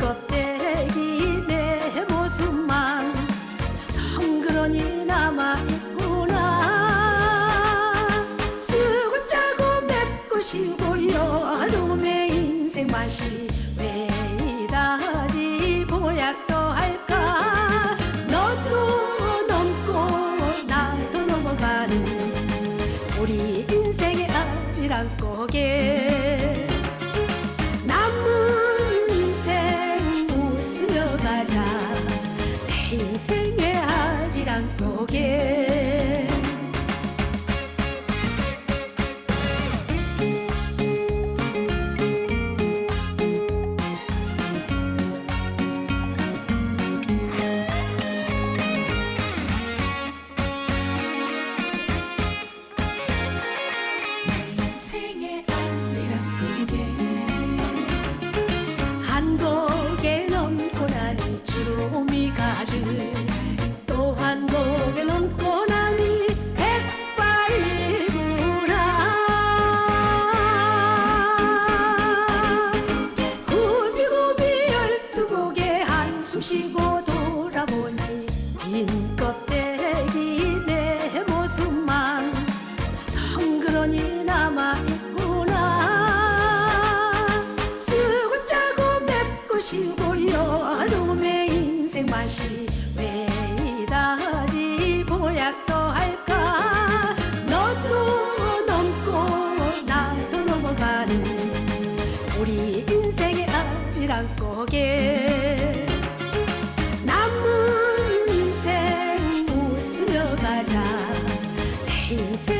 껍데기 내 모습만 덩그러니 남아있구나. 쓰고 짜고 맺고 쉬고 여름의 인생 맛이 인생의 아리랑 고개 다시 왜 이다지 보약도 할까? 너도 넘고 나도 넘어가는 우리 인생의 아리랑 고개. 남은 인생 웃으며 가자. 내 인생